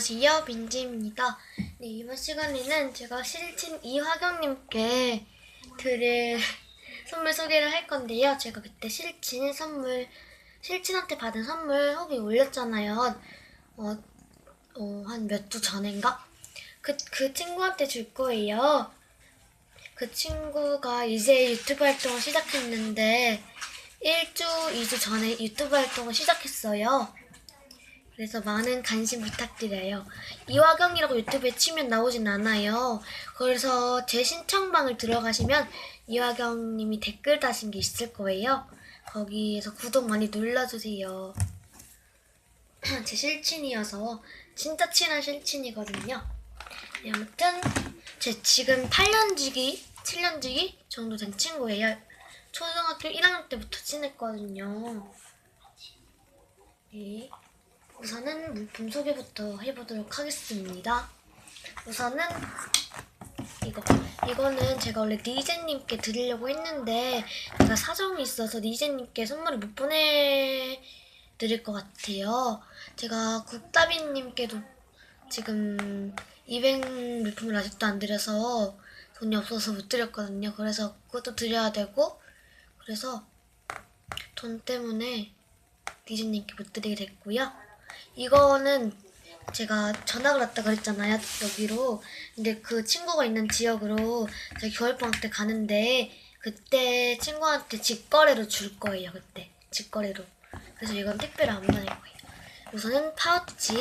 안녕하세요 민지입니다. 네, 이번 시간에는 제가 실친 이화경님께 드릴 선물 소개를 할 건데요. 제가 그때 실친 선물 실친한테 받은 선물 후기 올렸잖아요. 어, 어, 한 몇 주 전인가? 그, 그 친구한테 줄 거예요. 그 친구가 이제 유튜브 활동을 시작했는데 1주, 2주 전에 유튜브 활동을 시작했어요. 그래서 많은 관심 부탁드려요. 이화경이라고 유튜브에 치면 나오진 않아요. 그래서 제 신청방을 들어가시면 이화경님이 댓글 다신 게 있을 거예요. 거기에서 구독 많이 눌러주세요. 제 실친이어서 진짜 친한 실친이거든요. 네, 아무튼 제 지금 8년지기, 7년지기 정도 된 친구예요. 초등학교 1학년 때부터 친했거든요. 네. 우선은 물품 소개부터 해보도록 하겠습니다. 우선은 이거 이거는 제가 원래 니제님께 드리려고 했는데 제가 사정이 있어서 니제님께 선물을 못 보내드릴 것 같아요. 제가 국다비님께도 지금 200 물품을 아직도 안 드려서 돈이 없어서 못 드렸거든요. 그래서 그것도 드려야 되고 그래서 돈 때문에 니제님께 못 드리게 됐고요. 이거는 제가 전학을 왔다 그랬잖아요 여기로. 근데 그 친구가 있는 지역으로 제가 겨울방학 때 가는데 그때 친구한테 직거래로 줄 거예요 그때. 직거래로. 그래서 이건 택배를 안 보낼 거예요. 우선은 파우치.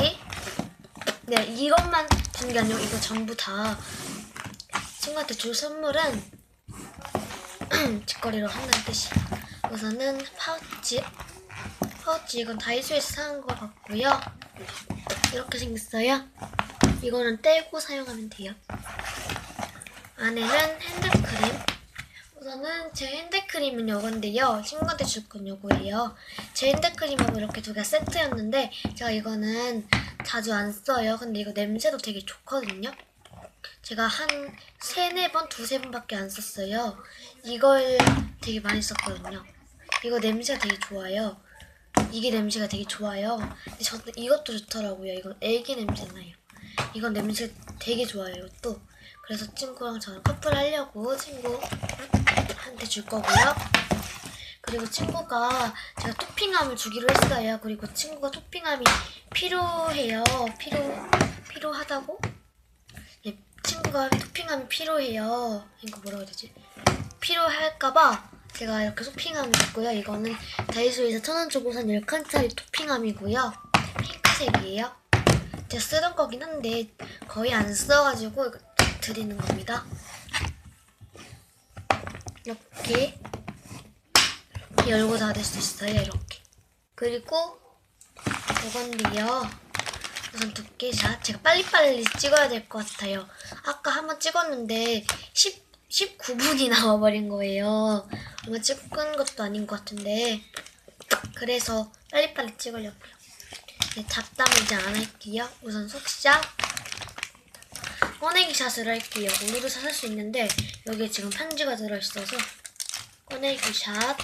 네 이것만 준 게 아니고 이거 전부 다 친구한테 줄 선물은 직거래로 한다는 뜻이에요. 우선은 파우치 파우치 이건 다이소에서 사는 것 같고요. 이렇게 생겼어요. 이거는 떼고 사용하면 돼요. 안에는 핸드크림. 우선은 제 핸드크림은 이건데요. 친구한테 줄 건 요거예요. 제 핸드크림하고 이렇게 두 개 세트였는데 제가 이거는 자주 안 써요. 근데 이거 냄새도 되게 좋거든요. 제가 한 세네 번, 두세 번밖에 안 썼어요. 이걸 되게 많이 썼거든요. 이거 냄새가 되게 좋아요. 이게 냄새가 되게 좋아요. 근데 저도 이것도 좋더라고요. 이건 애기 냄새 나요. 이건 냄새 되게 좋아요. 이것도. 그래서 친구랑 저는 커플 하려고 친구한테 줄 거고요. 그리고 친구가 제가 토핑함을 주기로 했어요. 그리고 친구가 토핑함이 필요해요. 필요 필요하다고? 예, 친구가 토핑함이 필요해요. 이거 뭐라고 해야 되지? 필요할까봐 제가 이렇게 토핑함을 줬고요. 이거는 다이소에서 천원 주고 산 10칸짜리 토핑함이고요. 핑크색이에요. 제가 쓰던 거긴 한데 거의 안 써가지고 드리는 겁니다. 이렇게 열고 닫을 수 있어요. 이렇게. 그리고 이건데요. 우선 두께샷. 제가 빨리빨리 찍어야 될 것 같아요. 아까 한번 찍었는데 10, 19분이 나와버린 거예요. 뭔가 찍은 것도 아닌 것 같은데. 그래서 빨리빨리 찍으려고요. 네, 잡담을 이제 안 할게요. 우선 속샷. 꺼내기 샷을 할게요. 우리도 샷할 수 있는데 여기에 지금 편지가 들어있어서 꺼내기 샷.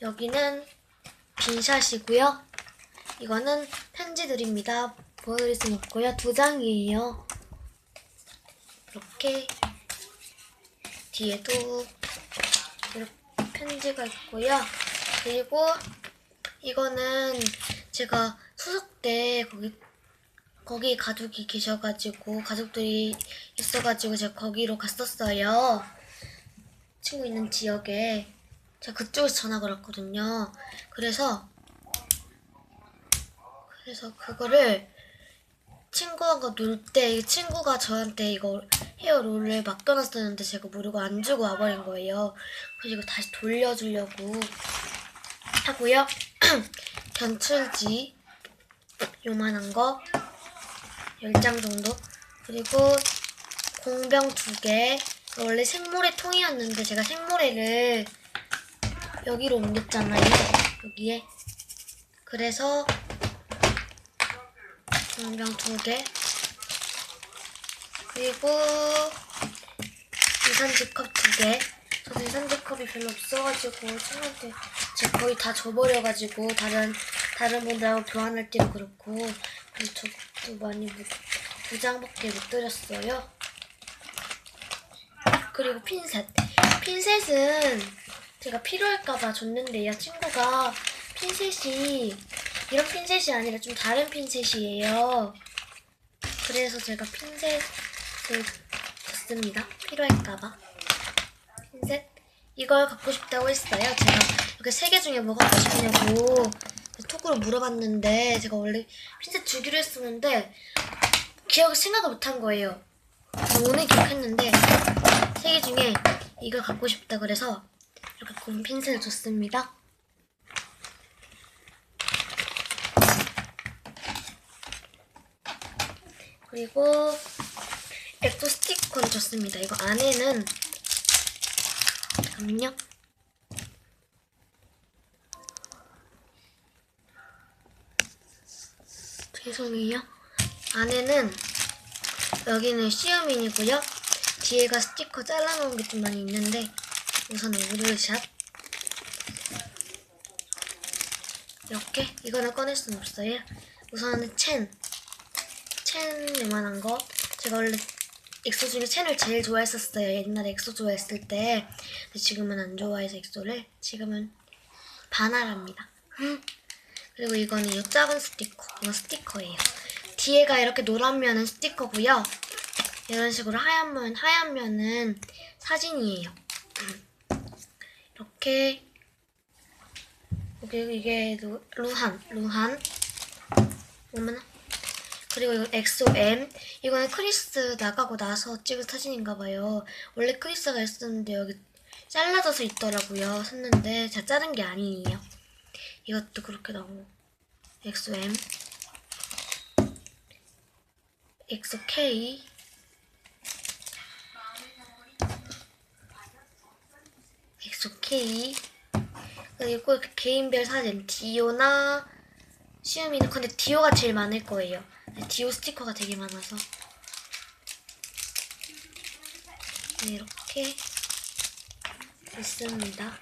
여기는 빈샷이고요. 이거는 편지들입니다. 보여드릴 순 없고요. 두 장이에요. 이렇게 뒤에도 이렇게 편지가 있고요. 그리고 이거는 제가 수석 때 거기 거기 가족이 계셔가지고 가족들이 있어가지고 제가 거기로 갔었어요. 친구 있는 지역에 제가 그쪽에서 전학을 왔거든요. 그래서 그래서 그거를 친구가 놀때 친구가 저한테 이거 헤어 롤을 맡겨놨었는데 제가 모르고 안 주고 와버린 거예요. 그래서 이거 다시 돌려주려고 하고요. 견출지 요만한 거 10장 정도 그리고 공병 2개 원래 생모래 통이었는데 제가 생모래를 여기로 옮겼잖아요. 여기에 그래서 공병 2개 그리고 유산지컵 2개 저도 유산지 컵이 별로 없어가지고 친구한테 제가 거의 다 줘버려가지고 다른 다른 분들하고 교환할 때도 그렇고 그리고 저도 많이 못, 두 장밖에 못 드렸어요. 그리고 핀셋. 핀셋은 제가 필요할까봐 줬는데요. 친구가 핀셋이 이런 핀셋이 아니라 좀 다른 핀셋이에요. 그래서 제가 핀셋을 줬습니다. 필요할까봐. 핀셋. 이걸 갖고 싶다고 했어요. 제가 이렇게 세 개 중에 뭐 갖고 싶냐고 톡으로 물어봤는데 제가 원래 핀셋 주기로 했었는데 기억 생각을 못한 거예요. 오늘 기억했는데 세 개 중에 이걸 갖고 싶다 그래서 이렇게 곰 핀셋을 줬습니다. 그리고 엑소 스티커를 줬습니다. 이거 안에는 잠깐만요. 죄송해요. 안에는 여기는 시어민이고요. 뒤에가 스티커 잘라놓은 게 좀 많이 있는데 우선은 우르샷 이렇게 이거는 꺼낼 순 없어요. 우선은 첸. 첸 요만한 거. 제가 원래 엑소 중에 첸을 제일 좋아했었어요. 옛날에 엑소 좋아했을 때. 근데 지금은 안 좋아해서 엑소를. 지금은 바나랍니다. 그리고 이거는 이 작은 스티커. 이거 스티커예요. 뒤에가 이렇게 노란 면은 스티커고요. 이런 식으로 하얀 면, 하얀 면은 사진이에요. 이렇게 여기 이게 루, 루한, 루한. 어머나. 그리고 이거 엑소 M. 이거는 크리스 나가고 나서 찍은 사진인가 봐요. 원래 크리스가 있었는데 여기 잘라져서 있더라고요. 샀는데 제가 자른 게 아니에요. 이것도 그렇게 나오고. 엑소 M. 엑소 K. 엑소 K. 그리고 개인별 사진 디오나 시우미는 근데 디오가 제일 많을 거예요. 디오 스티커가 되게 많아서 네, 이렇게 있습니다.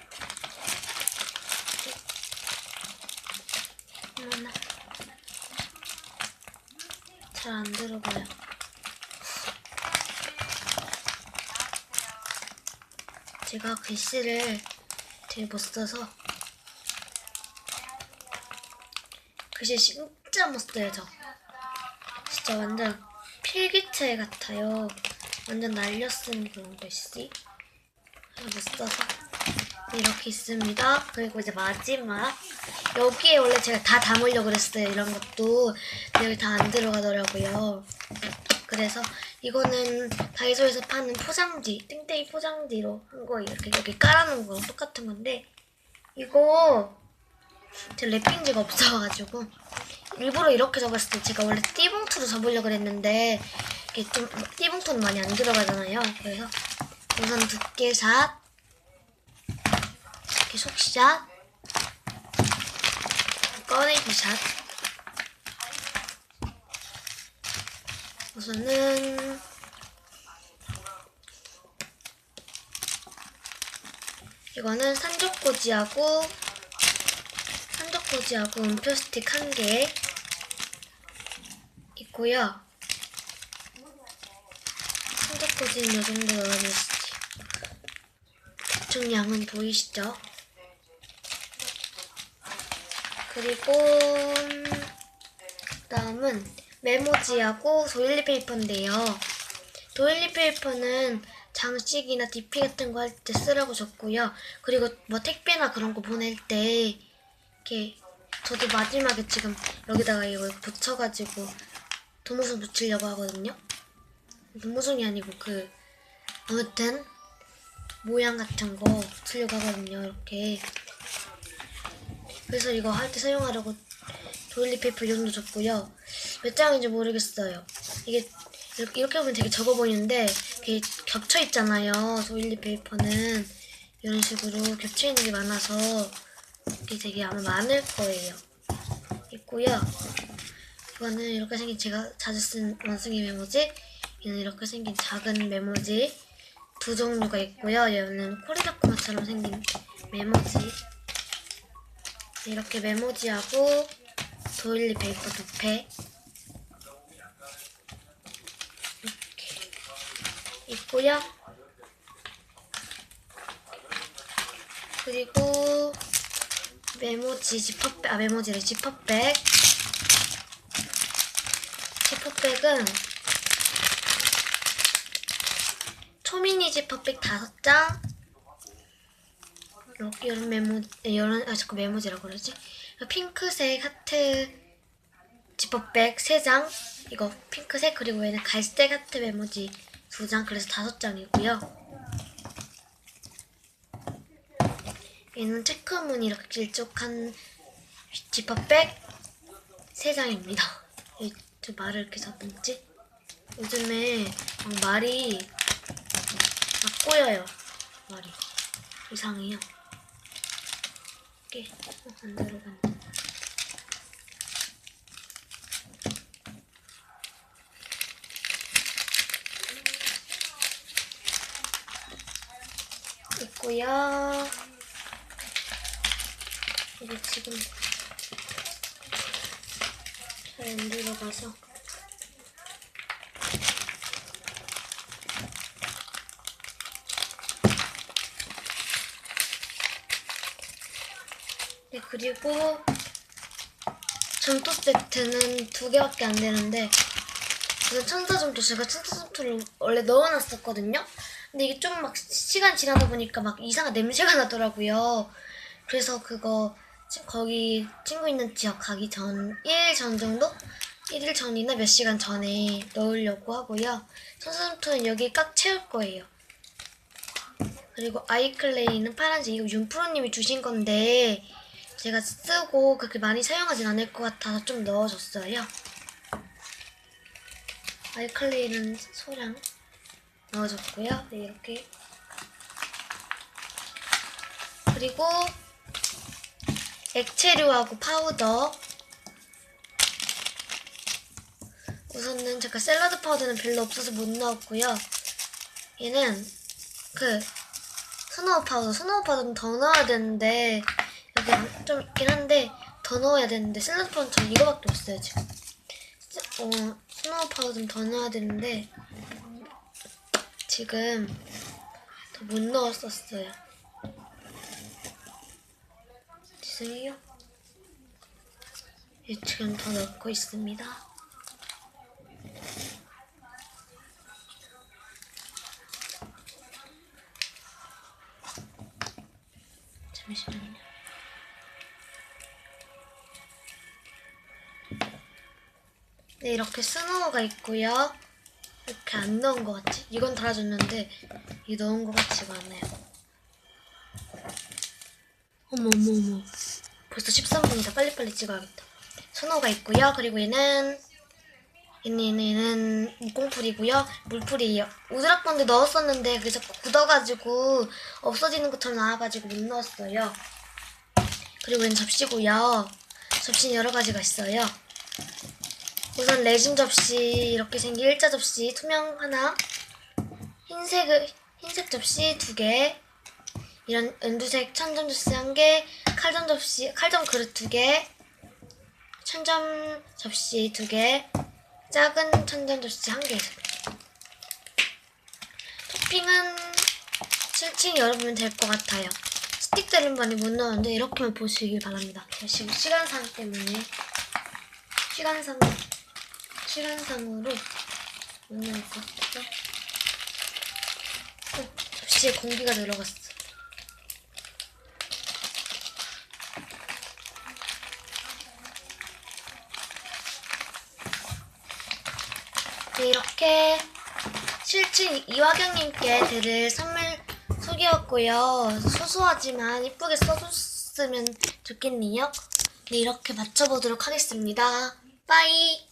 잘안 들어가요. 제가 글씨를 되게 못 써서 글씨 진짜 못 써요 저 진짜 완전 필기체 같아요. 완전 날려쓴 그런 글씨 못 써서 이렇게 있습니다. 그리고 이제 마지막. 여기에 원래 제가 다 담으려고 그랬어요 이런 것도. 근데 여기 다 안 들어가더라고요. 그래서 이거는 다이소에서 파는 포장지, 땡땡이 포장지로 한 거예요. 이렇게 여기 깔아놓은 거랑 똑같은 건데 이거 제 랩핑지가 없어가지고 일부러 이렇게 접었을 때 제가 원래 띠봉 투로 접으려고 그랬는데 이게 좀 띠봉투는 많이 안 들어가잖아요. 그래서 우선 두께샷 이렇게 속샷 꺼내기 샷 우선은 이거는 산적꽂이하고 산적꽂이하고 음표 스틱 한개 있고요. 산적꽂이는 이 정도 넣어주시지. 대충 양은 보이시죠? 그리고 음, 다음은 메모지하고 도일리 페이퍼인데요. 도일리 페이퍼는 장식이나 DP 같은 거 할 때 쓰라고 줬고요. 그리고 뭐 택배나 그런 거 보낼 때 이렇게 저도 마지막에 지금 여기다가 이걸 붙여가지고 도무송 붙이려고 하거든요. 도무송이 아니고 그 아무튼 모양 같은 거 붙이려고 하거든요. 이렇게 그래서 이거 할 때 사용하려고 도일리 페이퍼 이 정도 줬고요. 몇 장인지 모르겠어요. 이게 이렇게, 보면 되게 적어 보이는데 이게 겹쳐 있잖아요. 도일리 페이퍼는 이런 식으로 겹쳐 있는 게 많아서 이게 되게 아마 많을 거예요. 있고요. 이거는 이렇게 생긴 제가 자주 쓴 원숭이 메모지. 얘는 이렇게 생긴 작은 메모지 두 종류가 있고요. 얘는 코리다코마처럼 생긴 메모지. 이렇게 메모지하고 도일리 페이퍼 두 팩. 이렇게 있고요. 그리고 메모지 지퍼백, 아 메모지를 지퍼백. 지퍼백은 초미니 지퍼백 다섯 장. 이렇게 이런 메모, 이런 아 자꾸 메모지라고 그러지? 핑크색 하트 지퍼백 3장 이거 핑크색 그리고 얘는 갈색 하트 메모지 2장 그래서 5장이고요 얘는 체크무늬 이렇게 길쭉한 지퍼백 3장입니다 저 말을 이렇게 잡는지? 요즘에 막 말이 막 꼬여요. 말이. 이상해요. 이게 어, 안 들어가네 있고요. 이게 지금 잘안 들어가서 네 그리고 점토 세트는 두 개밖에 안 되는데 우선 천사 점토 제가 천사 점토를 원래 넣어놨었거든요. 근데 이게 좀 막 시간 지나다 보니까 막 이상한 냄새가 나더라고요. 그래서 그거 치- 거기 친구 있는 지역 가기 전 1일 전 정도? 1일 전이나 몇 시간 전에 넣으려고 하고요. 천사점토는 여기 꽉 채울 거예요. 그리고 아이클레이는 파란색 이거 윤프로님이 주신 건데 제가 쓰고 그렇게 많이 사용하진 않을 것 같아서 좀 넣어줬어요. 아이클레이는 소량 넣어줬고요. 네, 이렇게. 그리고 액체류하고 파우더. 우선은 제가 샐러드 파우더는 별로 없어서 못 넣었고요. 얘는 그 스노우 파우더, 스노우 파우더는 더 넣어야 되는데 여기 안- 좀 있긴 한데 더 넣어야 되는데 샐러드 파우더는 저 이거밖에 없어요 지금. 스- 어, 스노우 파우더는 더 넣어야 되는데 지금 더 못 넣었었어요. 죄송해요. 예, 지금 더 넣고 있습니다. 잠시만요. 네, 이렇게 스노우가 있고요. 이렇게 안 넣은 것 같지? 이건 달아줬는데 이 넣은 것 같지가 않아요. 어머 어머 어머. 벌써 13분이다. 빨리빨리 찍어야겠다. 스노우가 있고요. 그리고 얘는 얘는 얘는, 물공풀이고요. 물풀이에요. 우드락번드 넣었었는데 자꾸 굳어가지고 없어지는 것처럼 나와가지고 못 넣었어요. 그리고 얘는 접시고요. 접시는 여러 가지가 있어요. 우선 레진 접시 이렇게 생긴 일자 접시 투명 하나 흰색 흰색 접시 두 개 이런 연두색 천점 접시 한 개 칼점 접시 칼점 그릇 두 개 천점 접시 두 개 작은 천점 접시 한 개 토핑은 7층 열어보면 될 것 같아요 스틱들은 많이 못 넣었는데 이렇게만 보시길 바랍니다 지금 시간상 때문에 시간상 시간상으로 오늘 것 같죠? 어, 접시에 공기가 들어갔어. 네, 이렇게 실친 이화경님께 드릴 선물 소개였고요. 소소하지만 이쁘게 써줬으면 좋겠네요. 네, 이렇게 맞춰보도록 하겠습니다. 빠이!